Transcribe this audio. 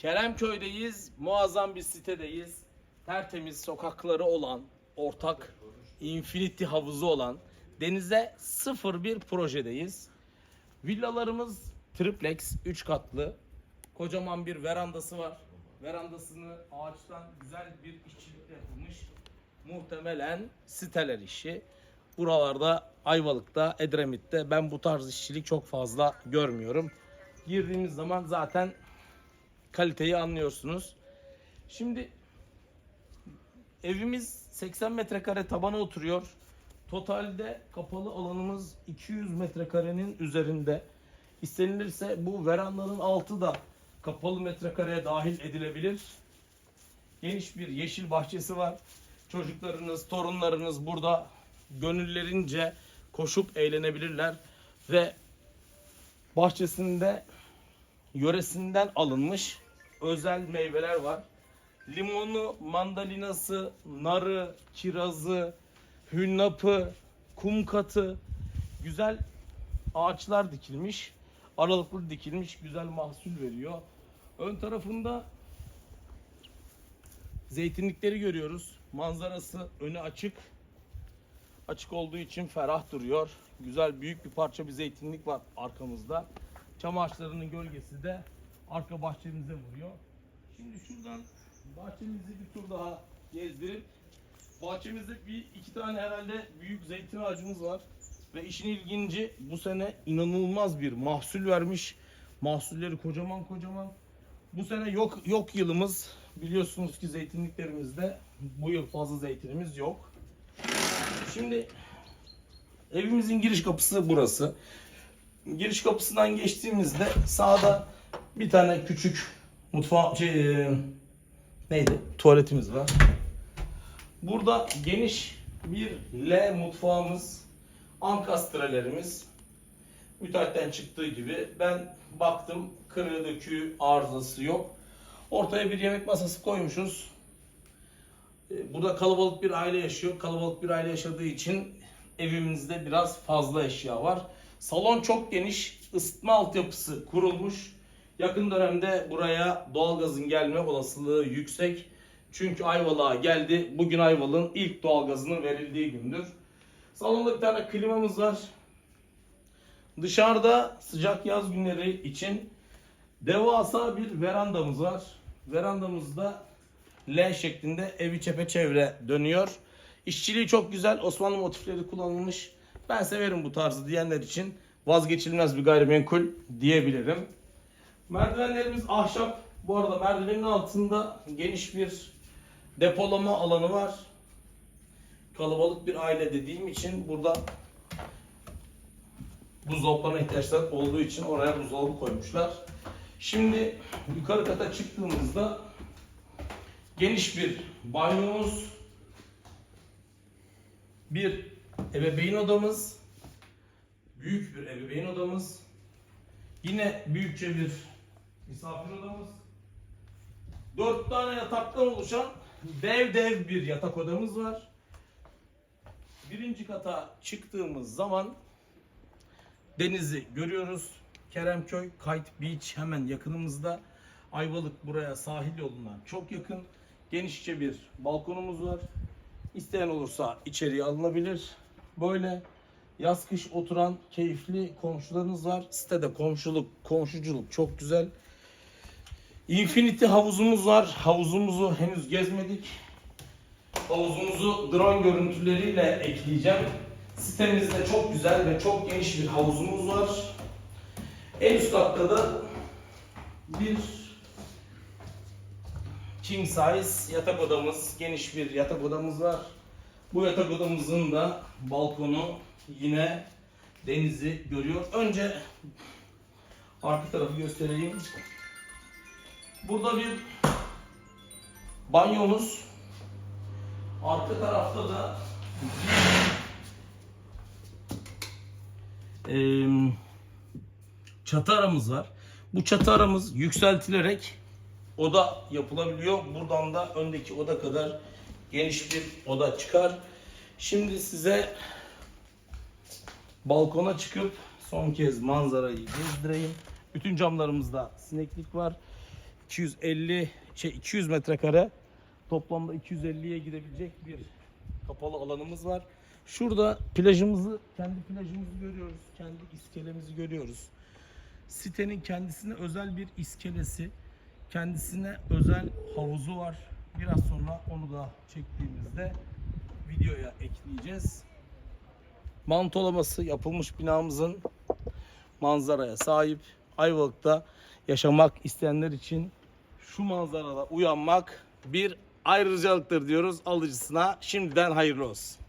Keremköy'deyiz. Muazzam bir sitedeyiz. Tertemiz sokakları olan, ortak infinity havuzu olan, denize sıfır bir projedeyiz. Villalarımız triplex, 3 katlı. Kocaman bir verandası var. Verandasını ağaçtan güzel bir işçilikle yapılmış. Muhtemelen siteler işi. Buralarda Ayvalık'ta, Edremit'te ben bu tarz işçilik çok fazla görmüyorum. Girdiğimiz zaman zaten kaliteyi anlıyorsunuz. Şimdi evimiz 80 metrekare tabana oturuyor. Totalde kapalı alanımız 200 metrekarenin üzerinde. İstenilirse bu verandanın altı da kapalı metrekareye dahil edilebilir. Geniş bir yeşil bahçesi var. Çocuklarınız, torunlarınız burada gönüllerince koşup eğlenebilirler ve bahçesinde yöresinden alınmış özel meyveler var. Limonu, mandalinası, narı, kirazı, hünnapı, kum katı, güzel ağaçlar dikilmiş. Aralıklı dikilmiş, güzel mahsul veriyor. Ön tarafında zeytinlikleri görüyoruz. Manzarası önü açık. Açık olduğu için ferah duruyor. Güzel büyük bir parça bir zeytinlik var arkamızda. Çam ağaçlarının gölgesi de arka bahçemize vuruyor. Şimdi şuradan bahçemizi bir tur daha gezdirip bahçemizde bir iki tane herhalde büyük zeytin ağacımız var. Ve işin ilginci bu sene inanılmaz bir mahsul vermiş. Mahsulleri kocaman kocaman. Bu sene yok yok yılımız. Biliyorsunuz ki zeytinliklerimizde bu yıl fazla zeytinimiz yok. Şimdi evimizin giriş kapısı burası. Giriş kapısından geçtiğimizde sağda bir tane küçük mutfağı şey e, neydi? Tuvaletimiz var. Burada geniş bir L mutfağımız, ankastrelerimiz müteahhitten çıktığı gibi ben baktım kırığı döküğü arızası yok. Ortaya bir yemek masası koymuşuz. E, Burada kalabalık bir aile yaşıyor. Kalabalık bir aile yaşadığı için evimizde biraz fazla eşya var. Salon çok geniş. ısıtma altyapısı kurulmuş. Yakın dönemde buraya doğalgazın gelme olasılığı yüksek. Çünkü Ayvalık'a geldi. Bugün Ayvalık'ın ilk doğalgazının verildiği gündür. Salonda bir tane klimamız var. Dışarıda sıcak yaz günleri için devasa bir verandamız var. Verandamızda L şeklinde evi çepeçevre dönüyor. İşçiliği çok güzel. Osmanlı motifleri kullanılmış. Ben severim bu tarzı diyenler için vazgeçilmez bir gayrimenkul diyebilirim. Merdivenlerimiz ahşap. Bu arada merdivenin altında geniş bir depolama alanı var. Kalabalık bir aile dediğim için burada buzdolaplarına ihtiyaçlar olduğu için oraya buzdolabı koymuşlar. Şimdi yukarı kata çıktığımızda geniş bir banyomuz, bir ebeveyn odamız, büyük bir ebeveyn odamız, yine büyükçe bir misafir odamız, dört tane yataktan oluşan dev dev bir yatak odamız var. Birinci kata çıktığımız zaman denizi görüyoruz. Keremköy, Kite Beach hemen yakınımızda. Ayvalık buraya sahil yolundan çok yakın. Genişçe bir balkonumuz var. İsteyen olursa içeriye alınabilir. Böyle yaz kış oturan keyifli komşularınız var. Sitede komşuluk, komşuculuk çok güzel. Infinity havuzumuz var. Havuzumuzu henüz gezmedik. Havuzumuzu drone görüntüleriyle ekleyeceğim. Sitemizde çok güzel ve çok geniş bir havuzumuz var. En üst katta da bir king size yatak odamız, geniş bir yatak odamız var. Bu yatak odamızın da balkonu yine denizi görüyor. Önce arka tarafı göstereyim. Burada bir banyomuz. Arka tarafta da çatı aramız var. Bu çatı aramız yükseltilerek oda yapılabiliyor. Buradan da öndeki oda kadar geniş bir oda çıkar. Şimdi size balkona çıkıp son kez manzarayı gezdireyim. Bütün camlarımızda sineklik var. 250 şey 200 metrekare toplamda 250'ye gidebilecek bir kapalı alanımız var. Şurada plajımızı, kendi plajımızı görüyoruz. Kendi iskelemizi görüyoruz. Sitenin kendisine özel bir iskelesi, kendisine özel havuzu var. Biraz sonra onu da çektiğimizde videoya ekleyeceğiz. Mantolaması yapılmış binamızın manzaraya sahip. Ayvalık'ta yaşamak isteyenler için şu manzarada uyanmak bir ayrıcalıktır diyoruz alıcısına. Şimdiden hayırlı olsun.